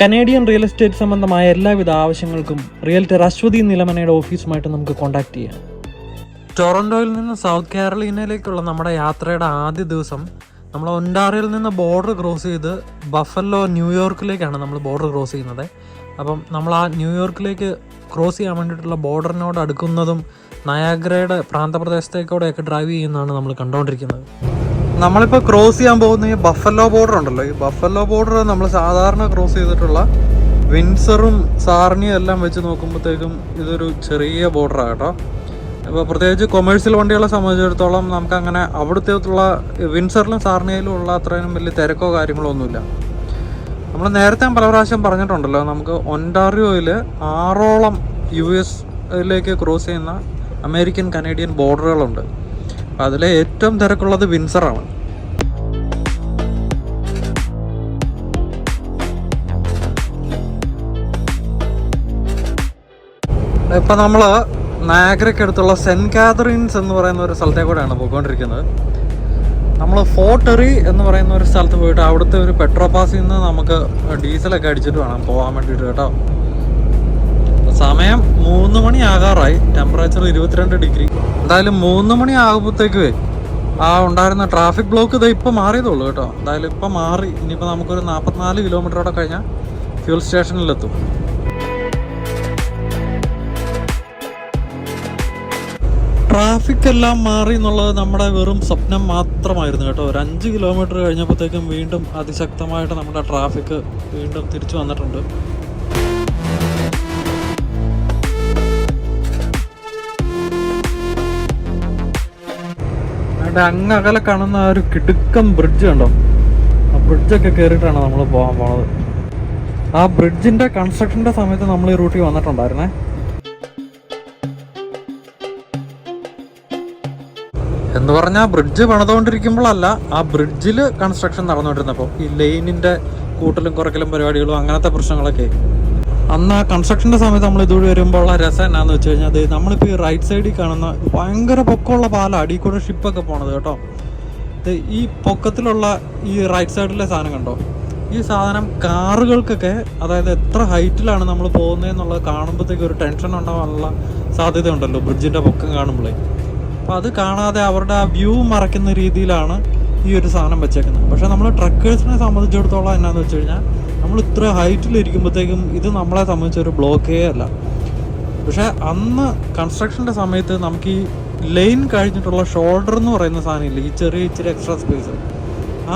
Canadian real estate സംബന്ധമായ എല്ലാവിധ ആവശ്യങ്ങൾക്കും റിയൽറ്റർ അശ്വതി നിലമനയുടെ ഓഫീസുമായിട്ട് നമുക്ക് കോൺടാക്ട് ചെയ്യാം. ടൊറന്റോയിൽ നിന്ന് സൗത്ത് കാരളീനയിലേക്കുള്ള നമ്മുടെ യാത്രയുടെ ആദ്യ ദിവസം നമ്മൾ ഒൻഡാറിയിൽ നിന്ന് ബോർഡർ ക്രോസ് ചെയ്ത് ബഫല്ലോ ന്യൂയോർക്കിലേക്കാണ് നമ്മൾ ബോർഡർ ക്രോസ് ചെയ്യുന്നത്. അപ്പം നമ്മൾ ആ ന്യൂയോർക്കിലേക്ക് ക്രോസ് ചെയ്യാൻ വേണ്ടിയിട്ടുള്ള ബോർഡറിനോട് അടുക്കുന്നതും നയാഗ്രയുടെ പ്രാന്തപ്രദേശത്തേക്കൂടെയൊക്കെ ഡ്രൈവ് ചെയ്യുന്നതാണ് നമ്മൾ കണ്ടുകൊണ്ടിരിക്കുന്നത് നമ്മളിപ്പോൾ ക്രോസ് ചെയ്യാൻ പോകുന്ന ഈ ബഫല്ലോ ബോർഡർ ഉണ്ടല്ലോ. ഈ ബഫല്ലോ ബോർഡർ നമ്മൾ സാധാരണ ക്രോസ് ചെയ്തിട്ടുള്ള വിൻസറും സാറിനിയും എല്ലാം വെച്ച് നോക്കുമ്പോഴത്തേക്കും ഇതൊരു ചെറിയ ബോർഡറാണ് കേട്ടോ. അപ്പോൾ പ്രത്യേകിച്ച് കൊമേഴ്സ്യൽ വണ്ടികളെ സംബന്ധിച്ചിടത്തോളം നമുക്ക് അങ്ങനെ അവിടുത്തേക്കുള്ള വിൻസറിലും സാർണിയയിലും ഉള്ള അത്രയും വലിയ തിരക്കോ കാര്യങ്ങളോ ഒന്നുമില്ല. നമ്മൾ നേരത്തെ പല പ്രാവശ്യം പറഞ്ഞിട്ടുണ്ടല്ലോ നമുക്ക് ഒൻഡാറിയോയിൽ ആറോളം യു എസിലേക്ക് ക്രോസ് ചെയ്യുന്ന അമേരിക്കൻ കനേഡിയൻ ബോർഡറുകളുണ്ട്. അതിലെ ഏറ്റവും തിരക്കുള്ളത് വിൻസറാണ്. ഇപ്പം നമ്മൾ നാഗരയ്ക്കടുത്തുള്ള സെന്റ് കാതറിൻസ് എന്ന് പറയുന്ന ഒരു സ്ഥലത്തെ കൂടെയാണ് പോയിക്കൊണ്ടിരിക്കുന്നത്. നമ്മൾ ഫോർട്ടെറി എന്ന് പറയുന്ന ഒരു സ്ഥലത്ത് പോയിട്ട് അവിടുത്തെ ഒരു പെട്രോൾ പാസിൽ നിന്ന് നമുക്ക് ഡീസലൊക്കെ അടിച്ചിട്ട് വേണം പോകാൻ വേണ്ടിയിട്ട് കേട്ടോ. സമയം മൂന്ന് മണി ആകാറായി. ടെമ്പറേച്ചർ ഇരുപത്തിരണ്ട് ഡിഗ്രി. എന്തായാലും മൂന്ന് മണി ആകുമ്പോഴത്തേക്ക് ആ ഉണ്ടായിരുന്ന ട്രാഫിക് ബ്ലോക്ക് ഇത് ഇപ്പം മാറിയതുള്ളൂ കേട്ടോ. എന്തായാലും ഇപ്പം മാറി. ഇനിയിപ്പോൾ നമുക്കൊരു നാൽപ്പത്തിനാല് കിലോമീറ്ററോടെ കഴിഞ്ഞാൽ ഫ്യൂൽ സ്റ്റേഷനിലെത്തും ട്രാഫിക് എല്ലാം മാറി എന്നുള്ളത് നമ്മുടെ വെറും സ്വപ്നം മാത്രമായിരുന്നു കേട്ടോ. ഒരു അഞ്ച് കിലോമീറ്റർ കഴിഞ്ഞപ്പോഴത്തേക്കും വീണ്ടും അതിശക്തമായിട്ട് നമ്മുടെ ട്രാഫിക് വീണ്ടും തിരിച്ചു വന്നിട്ടുണ്ട്. അവിടെ അങ്ങകലെ കാണുന്ന ആ ഒരു കിടുക്കം ബ്രിഡ്ജ് കണ്ടോ? ആ ബ്രിഡ്ജൊക്കെ കയറിയിട്ടാണ് നമ്മൾ പോകാൻ പോണത്. ആ ബ്രിഡ്ജിന്റെ കൺസ്ട്രക്ഷന്റെ സമയത്ത് നമ്മൾ ഈ റൂട്ടിൽ വന്നിട്ടുണ്ടായിരുന്നേ. എന്ന് പറഞ്ഞാൽ ബ്രിഡ്ജ് പണിതുകൊണ്ടിരിക്കുമ്പോഴല്ല ആ ബ്രിഡ്ജിൽ കൺസ്ട്രക്ഷൻ നടന്നുകൊണ്ടിരുന്നപ്പോൾ ഈ ലൈനിന്റെ കൂട്ടലും കുറക്കലും പരിപാടികളും അങ്ങനത്തെ പ്രശ്നങ്ങളൊക്കെ. അന്ന് ആ കൺസ്ട്രക്ഷന്റെ സമയത്ത് നമ്മൾ ഇതുവഴി വരുമ്പോൾ ഉള്ള രസം എന്നാന്ന് വെച്ച് കഴിഞ്ഞാൽ അത് നമ്മളിപ്പോൾ ഈ റൈറ്റ് സൈഡിൽ കാണുന്ന ഭയങ്കര പൊക്കമുള്ള പാലം അടിയിൽ കൂടെ ഷിപ്പൊക്കെ പോണത് കേട്ടോ. ഈ പൊക്കത്തിലുള്ള ഈ റൈറ്റ് സൈഡിലെ സാധനം കണ്ടോ? ഈ സാധനം കാറുകൾക്കൊക്കെ അതായത് എത്ര ഹൈറ്റിലാണ് നമ്മൾ പോകുന്നത് എന്നുള്ളത് കാണുമ്പോഴത്തേക്ക് ഒരു ടെൻഷൻ ഉണ്ടാവാനുള്ള സാധ്യത ഉണ്ടല്ലോ ബ്രിഡ്ജിന്റെ പൊക്കം കാണുമ്പോഴേ അപ്പോൾ അത് കാണാതെ അവരുടെ ആ വ്യൂ മറയ്ക്കുന്ന രീതിയിലാണ് ഈ ഒരു സാധനം വെച്ചേക്കുന്നത്. പക്ഷേ നമ്മൾ ട്രക്കേഴ്സിനെ സംബന്ധിച്ചിടത്തോളം എന്നാന്ന് വെച്ച് കഴിഞ്ഞാൽ നമ്മൾ ഇത്ര ഹൈറ്റിൽ ഇരിക്കുമ്പോഴത്തേക്കും ഇത് നമ്മളെ സംബന്ധിച്ച് ഒരു ബ്ലോക്കേ അല്ല. പക്ഷേ അന്ന് കൺസ്ട്രക്ഷന്റെ സമയത്ത് നമുക്ക് ഈ ലൈൻ കഴിഞ്ഞിട്ടുള്ള ഷോൾഡർ എന്ന് പറയുന്ന സാധനമില്ല ഈ ചെറിയ ഇച്ചിരി എക്സ്ട്രാ സ്പേസ്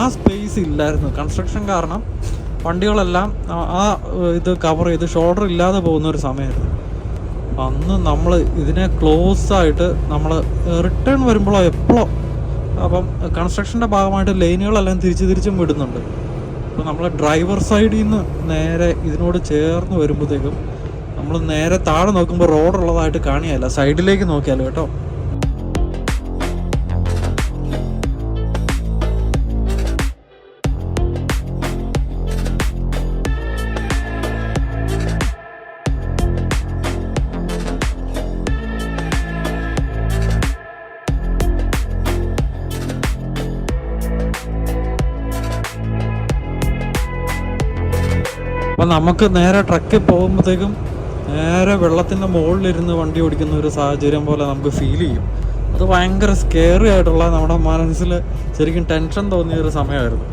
ആ സ്പേസ് ഇല്ലായിരുന്നു. കൺസ്ട്രക്ഷൻ കാരണം വണ്ടികളെല്ലാം ആ ഇത് കവർ ചെയ്ത് ഷോൾഡർ ഇല്ലാതെ പോകുന്ന ഒരു സമയമായിരുന്നു. അന്ന് നമ്മൾ ഇതിനെ ക്ലോസ് ആയിട്ട് നമ്മൾ റിട്ടേൺ വരുമ്പോഴോ എപ്പോഴോ അപ്പം കൺസ്ട്രക്ഷന്റെ ഭാഗമായിട്ട് ലൈനുകളെല്ലാം തിരിച്ച് തിരിച്ചും വിടുന്നുണ്ട്. അപ്പോൾ നമ്മൾ ഡ്രൈവർ സൈഡിൽ നിന്ന് നേരെ ഇതിനോട് ചേർന്ന് വരുമ്പോഴത്തേക്കും നമ്മൾ നേരെ താഴെ നോക്കുമ്പോൾ റോഡുള്ളതായിട്ട് കാണിയല്ല സൈഡിലേക്ക് നോക്കിയാലോ കേട്ടോ. നമുക്ക് നേരെ ട്രക്കിൽ പോകുമ്പോഴത്തേക്കും നേരെ വെള്ളത്തിന്റെ മുകളിലിരുന്ന് വണ്ടി ഓടിക്കുന്ന ഒരു സാഹചര്യം പോലെ നമുക്ക് ഫീൽ ചെയ്യും. അത് ഭയങ്കര സ്കെയറി ആയിട്ടുള്ള നമ്മുടെ മനസ്സിൽ ശരിക്കും ടെൻഷൻ തോന്നിയ ഒരു സമയമായിരുന്നു.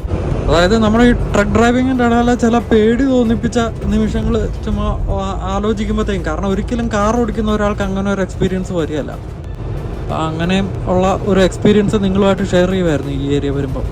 അതായത് നമ്മൾ ഈ ട്രക്ക് ഡ്രൈവിങ്ങിന്റെ ഇടയിലെ ചില പേടി തോന്നിപ്പിച്ച നിമിഷങ്ങൾ ചുമ്മാ ആലോചിക്കുമ്പോഴത്തേക്കും. കാരണം ഒരിക്കലും കാർ ഓടിക്കുന്ന ഒരാൾക്ക് അങ്ങനെ ഒരു എക്സ്പീരിയൻസ് വരികയല്ല. അങ്ങനെ ഉള്ള ഒരു എക്സ്പീരിയൻസ് നിങ്ങളുമായിട്ട് ഷെയർ ചെയ്യുമായിരുന്നു ഈ ഏരിയ വരുമ്പോൾ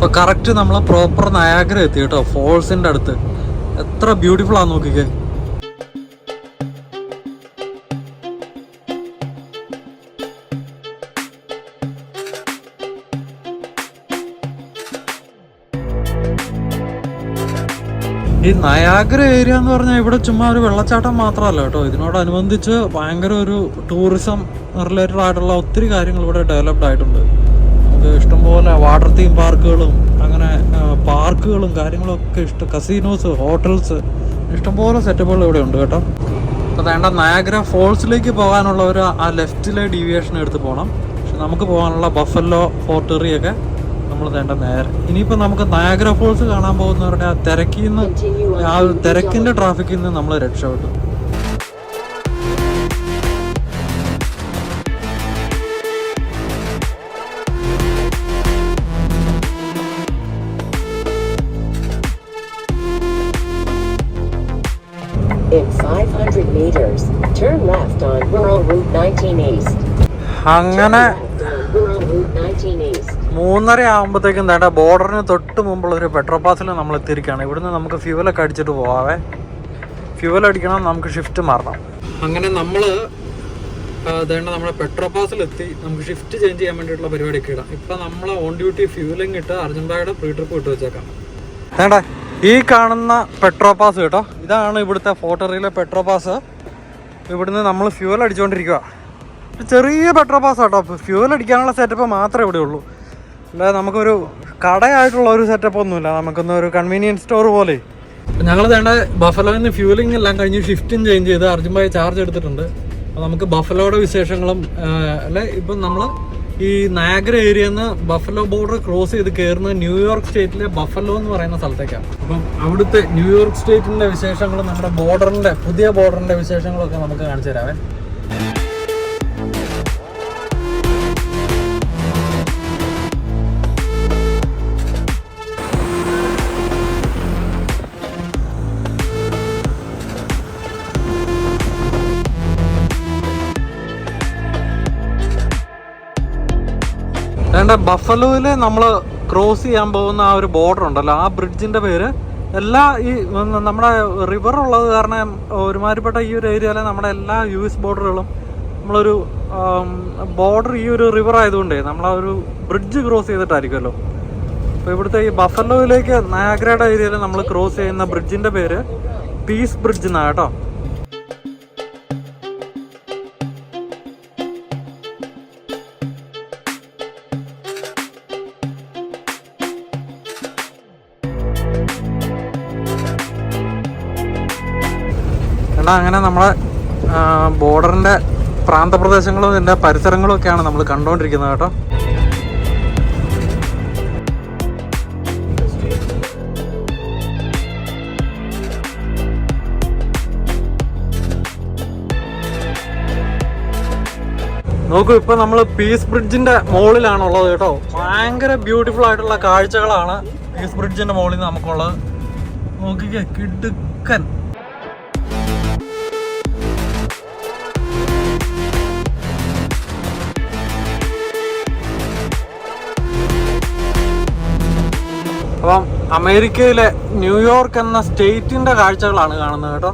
അപ്പൊ കറക്റ്റ് നമ്മളെ പ്രോപ്പർ നയാഗ്ര എത്തി കേട്ടോ ഫോൾസിന്റെ അടുത്ത്. എത്ര ബ്യൂട്ടിഫുൾ ആണ് നോക്കിക്കേ. ഈ നയാഗ്ര ഏരിയ എന്ന് പറഞ്ഞാൽ ഇവിടെ ചുമ്മാ ഒരു വെള്ളച്ചാട്ടം മാത്രമല്ല കേട്ടോ. ഇതിനോടനുബന്ധിച്ച് ഭയങ്കര ഒരു ടൂറിസം റിലേറ്റഡ് ആയിട്ടുള്ള ഒത്തിരി കാര്യങ്ങൾ ഇവിടെ ഡെവലപ്ഡ് ആയിട്ടുണ്ട്. നമുക്ക് ഇഷ്ടംപോലെ വാട്ടർ തീം പാർക്കുകളും അങ്ങനെ പാർക്കുകളും കാര്യങ്ങളൊക്കെ ഇഷ്ടം. കസീനോസ് ഹോട്ടൽസ് ഇഷ്ടംപോലെ സെറ്റപ്പുകൾ ഇവിടെ ഉണ്ട് കേട്ടോ. അപ്പോൾ വേണ്ട നയാഗ്ര ഫോൾസിലേക്ക് പോകാനുള്ള ഒരു ആ ലെഫ്റ്റിലെ ഡീവിയേഷൻ എടുത്ത് പോകണം പക്ഷെ നമുക്ക് പോകാനുള്ള ബഫല്ലോ ഫോർട്ടറിയൊക്കെ നമ്മൾ വേണ്ട നേരെ. ഇനിയിപ്പോൾ നമുക്ക് നയാഗ്ര ഫോൾസ് കാണാൻ പോകുന്നവരുടെ ആ തിരക്കിൽ നിന്ന് ആ തിരക്കിന്റെ ട്രാഫിക്കിൽ നിന്ന് നമ്മൾ രക്ഷപ്പെട്ടു. 500 meters, turn left on Rural Route 19 East. അങ്ങനെ Left on 19 East. മൂന്നര ആകുമ്പോഴത്തേക്കും വേണ്ട ബോർഡറിന് തൊട്ട് മുമ്പുള്ള ഒരു പെട്രോൾ പാസിൽ നമ്മൾ എത്തിയിരിക്കുകയാണ്. ഇവിടുന്ന് നമുക്ക് ഫ്യൂവലൊക്കെ അടിച്ചിട്ട് പോവാവേ. ഫ്യൂവൽ അടിക്കണം നമുക്ക് ഷിഫ്റ്റ് മാറണം. അങ്ങനെ നമ്മൾ അതേണ്ട നമ്മുടെ പെട്രോൾ പാസിൽ എത്തി. നമുക്ക് ഷിഫ്റ്റ് ചേഞ്ച് ചെയ്യാൻ വേണ്ടിയിട്ടുള്ള പരിപാടിയൊക്കെ ഇടാം. ഇപ്പം നമ്മൾ ഓൺ ഡ്യൂട്ടി ഫ്യൂവലിംഗ് ഇട്ട് അർജന്റായുടെ പ്രീ ട്രിപ്പ് ഇട്ട് വെച്ചേക്കാം. വേണ്ട ഈ കാണുന്ന പെട്രോൾ പാസ് കേട്ടോ. ഇതാണ് ഇവിടുത്തെ ഫോട്ടറിയിലെ പെട്രോൾ പാസ് ഇവിടുന്ന് നമ്മൾ ഫ്യൂവൽ അടിച്ചുകൊണ്ടിരിക്കുക ചെറിയ പെട്രോൾ പാസ് കേട്ടോ ഫ്യൂവൽ അടിക്കാനുള്ള സെറ്റപ്പ് മാത്രമേ ഇവിടെ ഉള്ളൂ. അല്ലാതെ നമുക്കൊരു കടയായിട്ടുള്ള ഒരു സെറ്റപ്പ് ഒന്നുമില്ല. നമുക്കൊന്ന് ഒരു കൺവീനിയൻസ് സ്റ്റോർ പോലെ. ഞങ്ങൾ വേണ്ട ബഫലോയിൽ നിന്ന് ഫ്യൂലിംഗ് എല്ലാം കഴിഞ്ഞ് ഷിഫ്റ്റും ചേഞ്ച് ചെയ്ത് അർജുൻ ചാർജ് എടുത്തിട്ടുണ്ട്. അപ്പോൾ നമുക്ക് ബഫലോയുടെ വിശേഷങ്ങളും അല്ലെ? ഇപ്പം നമ്മൾ ഈ നാഗ്ര ഏരിയ നിന്ന് ബഫലോ ബോർഡർ ക്രോസ് ചെയ്ത് കയറുന്നത് ന്യൂയോർക്ക് സ്റ്റേറ്റിലെ ബഫലോ എന്ന് പറയുന്ന സ്ഥലത്തേക്കാണ്. അപ്പം അവിടുത്തെ ന്യൂയോർക്ക് സ്റ്റേറ്റിന്റെ വിശേഷങ്ങളും നമ്മുടെ ബോർഡറിന്റെ പുതിയ ബോർഡറിന്റെ വിശേഷങ്ങളൊക്കെ നമുക്ക് കാണിച്ചു തരാവേ. വേണ്ട ബഫലോയിൽ നമ്മൾ ക്രോസ് ചെയ്യാൻ പോകുന്ന ആ ഒരു ബോർഡർ ഉണ്ടല്ലോ ആ ബ്രിഡ്ജിന്റെ പേര് എല്ലാ ഈ നമ്മുടെ റിവർ ഉള്ളത് കാരണം ഒരുമാതിരിപ്പെട്ട ഈ ഒരു ഏരിയയിലെ നമ്മുടെ എല്ലാ യു എസ് ബോർഡറുകളും നമ്മളൊരു ബോർഡർ ഈ ഒരു റിവർ ആയതുകൊണ്ടേ നമ്മൾ ആ ഒരു ബ്രിഡ്ജ് ക്രോസ് ചെയ്തിട്ടായിരിക്കുമല്ലോ. അപ്പോൾ ഇവിടുത്തെ ഈ ബഫലോയിലേക്ക് നയാഗ്രയുടെ ഏരിയയിൽ നമ്മൾ ക്രോസ് ചെയ്യുന്ന ബ്രിഡ്ജിന്റെ പേര് പീസ് ബ്രിഡ്ജ് എന്നാണ് കേട്ടോ. എടാ അങ്ങനെ നമ്മളെ ബോർഡറിന്റെ പ്രാന്തപ്രദേശങ്ങളും ഇതിന്റെ പരിസരങ്ങളും ഒക്കെയാണ് നമ്മൾ കണ്ടുകൊണ്ടിരിക്കുന്നത് കേട്ടോ. നോക്കൂ ഇപ്പൊ നമ്മൾ പീസ് ബ്രിഡ്ജിന്റെ മുകളിലാണ് ഉള്ളത് കേട്ടോ. ഭയങ്കര ബ്യൂട്ടിഫുൾ ആയിട്ടുള്ള കാഴ്ചകളാണ് പീസ് ബ്രിഡ്ജിന്റെ മുകളിൽ നമുക്കുള്ളത്. നോക്കിക്കേ കിടുക്കൻ. അപ്പം അമേരിക്കയിലെ ന്യൂയോർക്ക് എന്ന സ്റ്റേറ്റിന്റെ കാഴ്ചകളാണ് കാണുന്നത് കേട്ടോ.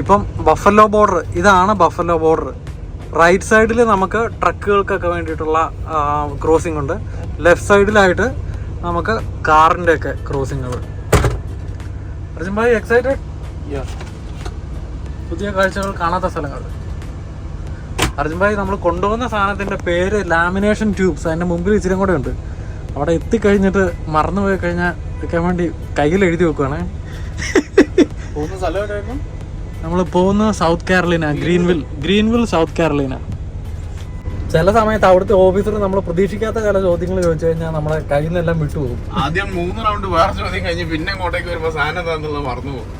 ഇപ്പം ബഫല്ലോ ബോർഡർ ഇതാണ് ബഫല്ലോ ബോർഡർ. റൈറ്റ് സൈഡിൽ നമുക്ക് ട്രക്കുകൾക്കൊക്കെ വേണ്ടിയിട്ടുള്ള ക്രോസിംഗ് ഉണ്ട്. ലെഫ്റ്റ് സൈഡിലായിട്ട് നമുക്ക് കാറിന്റെ ഒക്കെ ക്രോസിങ്ങുകൾ അർജുൻ ഭായി എക്സൈറ്റഡ് പുതിയ കാഴ്ചകൾ കാണാത്ത സ്ഥലങ്ങൾ. അർജുൻ ഭായി നമ്മൾ കൊണ്ടുവന്ന സാധനത്തിന്റെ പേര് ലാമിനേഷൻ ട്യൂബ്സ് അതിന്റെ മുമ്പിൽ ഇച്ചിരി കൂടെ ഉണ്ട്. അവിടെ എത്തിക്കഴിഞ്ഞിട്ട് മറന്നു പോയി കഴിഞ്ഞാൽ എടുക്കാൻ വേണ്ടി കയ്യിൽ എഴുതി വെക്കുവാണേ. പോകുന്ന സ്ഥലം നമ്മൾ പോകുന്ന സൗത്ത് കാരലീന ഗ്രീൻവിൽ ഗ്രീൻവിൽ സൗത്ത് കാരലീന ചില സമയത്ത് അവിടുത്തെ ഓഫീസർ നമ്മൾ പ്രതീക്ഷിക്കാത്ത ചില ചോദ്യങ്ങൾ ചോദിച്ചു കഴിഞ്ഞാൽ നമ്മളെ കയ്യിൽ നിന്നെല്ലാം വിട്ടുപോകും. ആദ്യം മൂന്ന് റൗണ്ട് വേറെ ചോദ്യം കഴിഞ്ഞ് പിന്നെ അങ്ങോട്ടേക്ക് വരുമ്പോൾ സാധനം എന്താണെന്നുള്ളത് മറന്നു പോകും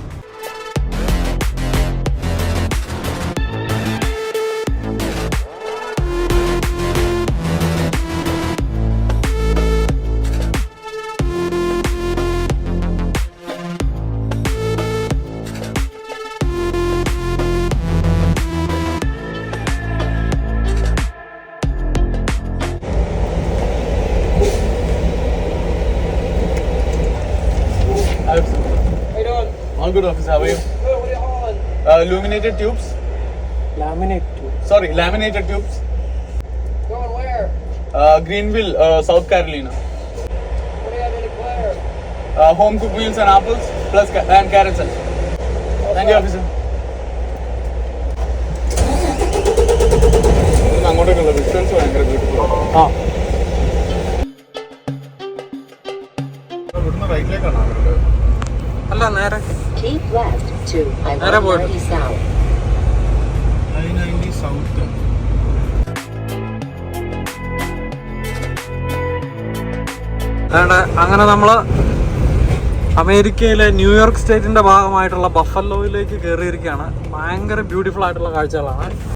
Uh, illuminated tubes. Laminate tubes. Sorry, laminated tubes. Going where? Uh, Greenville, uh, South Carolina. What do you have in declare? Uh, home cooked meals and apples plus ca- and carrots. and- Thank you, officer. ഇന്ന് അങ്ങോട്ടേക്കുള്ള visuals ഭയങ്കര beautiful ആ ഇവിടുന്ന് റൈറ്റിലേക്കാണ് അവരുടെ അല്ല നേരെ Keep left to I-190 South. I-90 South. അങ്ങനെ നമ്മൾ അമേരിക്കയിലെ ന്യൂയോർക്ക് സ്റ്റേറ്റിന്റെ ഭാഗമായിട്ടുള്ള ബഫലോയിലേക്ക് കയറിയിരിക്കുകയാണ് ഭയങ്കര ബ്യൂട്ടിഫുൾ ആയിട്ടുള്ള കാഴ്ചകളാണ്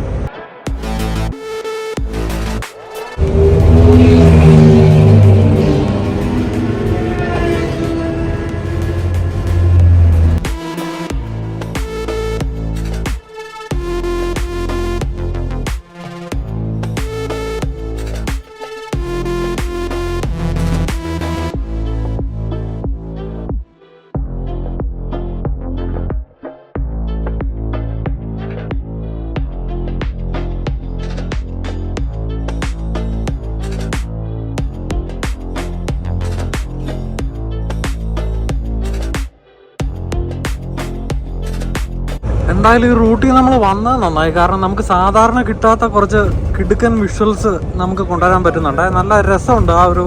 എന്തായാലും ഈ റൂട്ടിൽ നമ്മൾ വന്നത് നന്നായി. കാരണം നമുക്ക് സാധാരണ കിട്ടാത്ത കുറച്ച് കിടുക്കൻ വിഷ്വൽസ് നമുക്ക് കൊണ്ടുവരാൻ പറ്റുന്നുണ്ട്. നല്ല രസമുണ്ട് ആ ഒരു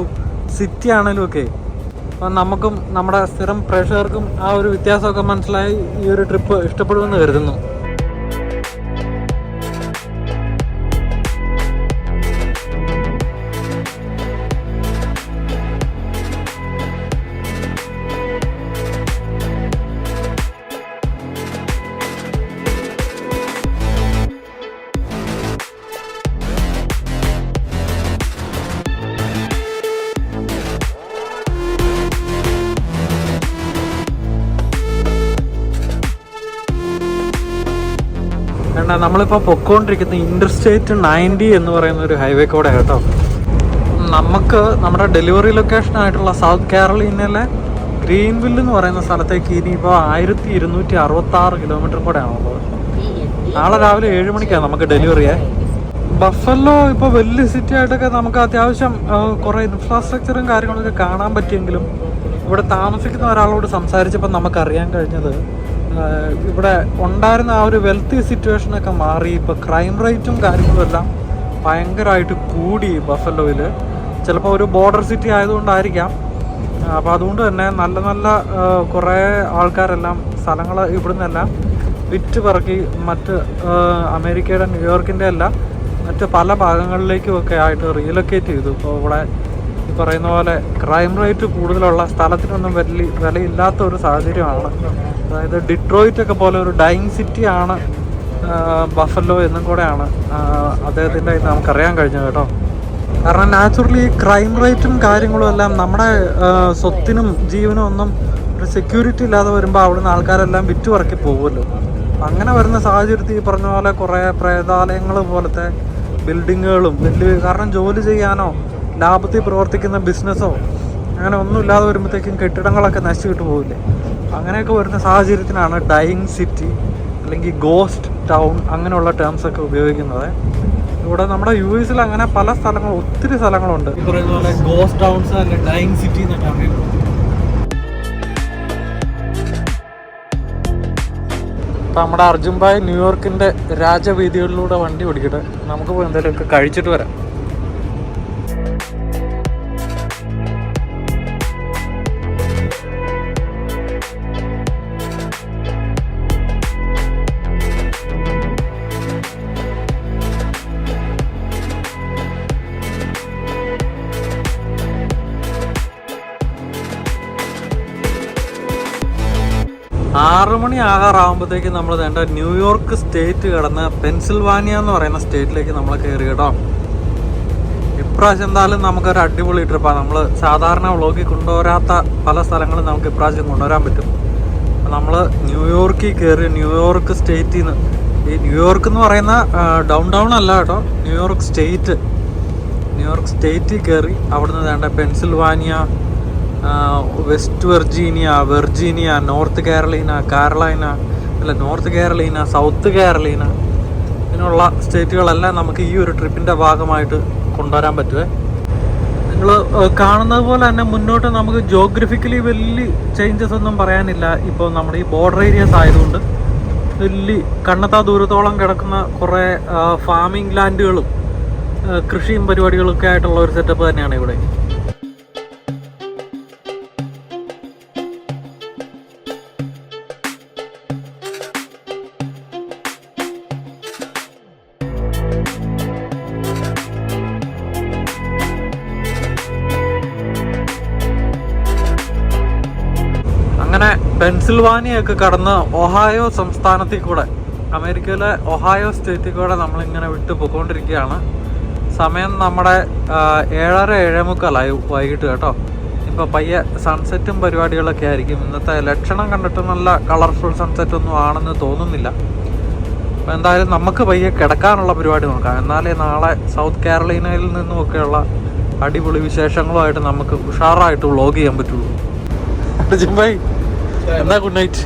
സിറ്റി ആണെങ്കിലും ഒക്കെ. അപ്പം നമുക്കും നമ്മുടെ സ്ഥിരം പ്രേക്ഷകർക്കും ആ ഒരു വ്യത്യാസമൊക്കെ മനസ്സിലായി ഈ ഒരു ട്രിപ്പ് ഇഷ്ടപ്പെടുമെന്ന് കരുതുന്നു. നമ്മളിപ്പോൾ പൊക്കോണ്ടിരിക്കുന്ന ഇന്റർസ്റ്റേറ്റ് നയന്റി എന്ന് പറയുന്ന ഒരു ഹൈവേ കൂടെ കേട്ടോ. നമുക്ക് നമ്മുടെ ഡെലിവറി ലൊക്കേഷൻ ആയിട്ടുള്ള സൗത്ത് കാരോളീനയിലെ ഗ്രീൻവില്ല് എന്ന് പറയുന്ന സ്ഥലത്തേക്ക് ഇനിയിപ്പോൾ ആയിരത്തി ഇരുന്നൂറ്റി അറുപത്തി ആറ് കിലോമീറ്റർ കൂടെ ആണുള്ളത് നാളെ രാവിലെ ഏഴ് മണിക്കാണ് നമുക്ക് ഡെലിവറിയെ ബഫല്ലോ ഇപ്പോൾ വലിയ സിറ്റി ആയിട്ടൊക്കെ നമുക്ക് അത്യാവശ്യം കുറേ ഇൻഫ്രാസ്ട്രക്ചറും കാര്യങ്ങളൊക്കെ കാണാൻ പറ്റിയെങ്കിലും ഇവിടെ താമസിക്കുന്ന ഒരാളോട് സംസാരിച്ചപ്പോൾ നമുക്കറിയാൻ കഴിഞ്ഞത് ഇവിടെ ഉണ്ടായിരുന്ന ആ ഒരു വെൽത്തി സിറ്റുവേഷനൊക്കെ മാറി ഇപ്പോൾ ക്രൈം റേറ്റും കാര്യങ്ങളും എല്ലാം ഭയങ്കരമായിട്ട് കൂടി ബഫലോയിൽ. ചിലപ്പോൾ ഒരു ബോർഡർ സിറ്റി ആയതുകൊണ്ടായിരിക്കാം. അപ്പോൾ അതുകൊണ്ട് തന്നെ നല്ല നല്ല കുറേ ആൾക്കാരെല്ലാം സ്ഥലങ്ങൾ ഇവിടുന്നെല്ലാം വിറ്റ് പറക്കി മറ്റ് അമേരിക്കയുടെ ന്യൂയോർക്കിന്റെ എല്ലാം മറ്റ് പല ഭാഗങ്ങളിലേക്കും ഒക്കെ ആയിട്ട് റീലൊക്കേറ്റ് ചെയ്തു. ഇപ്പോൾ ഇവിടെ പറയുന്ന പോലെ ക്രൈം റേറ്റ് കൂടുതലുള്ള സ്ഥലത്തിനൊന്നും വലിയ വിലയില്ലാത്ത ഒരു സാഹചര്യമാണ്. അതായത് ഡിട്രോയിറ്റ് ഒക്കെ പോലെ ഒരു ഡൈങ് സിറ്റി ആണ് ബഫല്ലോ എന്നും കൂടെയാണ് അദ്ദേഹത്തിന്റെ ഇത് നമുക്കറിയാൻ കഴിഞ്ഞത് കേട്ടോ. കാരണം നാച്ചുറലി ക്രൈം റേറ്റും കാര്യങ്ങളും എല്ലാം നമ്മുടെ സ്വത്തിനും ജീവനും ഒന്നും ഒരു സെക്യൂരിറ്റി ഇല്ലാതെ വരുമ്പോൾ അവിടുന്ന് ആൾക്കാരെല്ലാം വിറ്റുപറക്കി പോകുമല്ലോ അങ്ങനെ വരുന്ന സാഹചര്യത്തിൽ ഈ പറഞ്ഞ പോലെ കുറേ പ്രേതാലയങ്ങൾ പോലത്തെ ബിൽഡിങ്ങുകളും വലിയ കാരണം ജോലി ചെയ്യാനോ ലാഭത്തിൽ പ്രവർത്തിക്കുന്ന ബിസിനസ്സോ അങ്ങനെ ഒന്നും ഇല്ലാതെ വരുമ്പോഴത്തേക്കും കെട്ടിടങ്ങളൊക്കെ നശിച്ചിട്ട് പോകില്ലേ അങ്ങനെയൊക്കെ വരുന്ന സാഹചര്യത്തിനാണ് ഡൈയിങ് സിറ്റി അല്ലെങ്കിൽ ഗോസ്റ്റ് ടൗൺ അങ്ങനെയുള്ള ടേംസ് ഒക്കെ ഉപയോഗിക്കുന്നത്. ഇവിടെ നമ്മുടെ യു എസിൽ അങ്ങനെ പല സ്ഥലങ്ങൾ ഒത്തിരി സ്ഥലങ്ങളുണ്ട്. ഈ പറയുന്ന പോലെ ഗോസ്റ്റ് ടൗൺസ് അല്ലെ ഡൈയിങ് സിറ്റി എന്നൊക്കെ അറിയുന്നത് ഇപ്പം നമ്മുടെ അർജുൻ ഭായ് ന്യൂയോർക്കിന്റെ രാജവീതികളിലൂടെ വണ്ടി ഓടിക്കട്ടെ. നമുക്ക് പോയി എന്തെങ്കിലുമൊക്കെ കഴിച്ചിട്ട് വരാം. മണി ആകാറാകുമ്പോഴത്തേക്ക് നമ്മൾ വേണ്ട ന്യൂയോർക്ക് സ്റ്റേറ്റ് കടന്ന് പെൻസിൽവാനിയ എന്ന് പറയുന്ന സ്റ്റേറ്റിലേക്ക് നമ്മൾ കയറി കേട്ടോ. ഇപ്രാവശ്യം എന്തായാലും നമുക്കൊരു അടിപൊളി ട്രിപ്പാണ് നമ്മൾ സാധാരണ വ്ളോഗിൽ കൊണ്ടുവരാത്ത പല സ്ഥലങ്ങളും നമുക്ക് ഇപ്രാവശ്യം കൊണ്ടുവരാൻ പറ്റും. നമ്മൾ ന്യൂയോർക്കിൽ കയറി ന്യൂയോർക്ക് സ്റ്റേറ്റിൽ നിന്ന് ഈ ന്യൂയോർക്ക് എന്ന് പറയുന്ന ഡൗൺ ടൗൺ അല്ല കേട്ടോ. New York state. ന്യൂയോർക്ക് സ്റ്റേറ്റിൽ കയറി അവിടുന്ന് വേണ്ട Pennsylvania West Virginia Virginia North Carolina Carolina അല്ല നോർത്ത് കാരളീന സൗത്ത് കാരളീന ഇങ്ങനെയുള്ള സ്റ്റേറ്റുകളെല്ലാം നമുക്ക് ഈ ഒരു ട്രിപ്പിന്റെ ഭാഗമായിട്ട് കൊണ്ടുവരാൻ പറ്റുമേ നിങ്ങൾ കാണുന്നത് പോലെ തന്നെ മുന്നോട്ട് നമുക്ക് ജോഗ്രഫിക്കലി വലിയ ചേഞ്ചസ് ഒന്നും പറയാനില്ല. ഇപ്പോൾ നമ്മുടെ ഈ ബോർഡർ ഏരിയസ് ആയതുകൊണ്ട് വലിയ കണ്ണത്താ ദൂരത്തോളം കിടക്കുന്ന കുറേ ഫാമിംഗ് ലാൻഡുകളും കൃഷിയും പരിപാടികളൊക്കെ ആയിട്ടുള്ള ഒരു സെറ്റപ്പ് തന്നെയാണ് ഇവിടെ. പെൻസിൽവാനിയൊക്കെ കടന്ന് ഒഹായോ സംസ്ഥാനത്തിൽ കൂടെ അമേരിക്കയിലെ ഒഹായോ സ്റ്റേറ്റിൽ കൂടെ നമ്മളിങ്ങനെ വിട്ടു പോയിക്കൊണ്ടിരിക്കുകയാണ് സമയം നമ്മുടെ ഏഴര ഏഴേമുക്കാലായി വൈകിട്ട് കേട്ടോ. ഇപ്പോൾ പയ്യെ സൺസെറ്റും പരിപാടികളൊക്കെ ആയിരിക്കും. ഇന്നത്തെ ലക്ഷണം കണ്ടിട്ട് നല്ല കളർഫുൾ സൺസെറ്റ് ഒന്നും ആണെന്ന് തോന്നുന്നില്ല. അപ്പോൾ എന്തായാലും നമുക്ക് പയ്യെ കിടക്കാനുള്ള പരിപാടി നോക്കാം. എന്നാലേ നാളെ സൗത്ത് കാരളീനയിൽ നിന്നുമൊക്കെയുള്ള അടിപൊളി വിശേഷങ്ങളുമായിട്ട് നമുക്ക് ഉഷാറായിട്ട് വ്ളോഗ് ചെയ്യാൻ പറ്റുള്ളൂ. ജിംബായി എന്താ ഗുഡ് നൈറ്റ്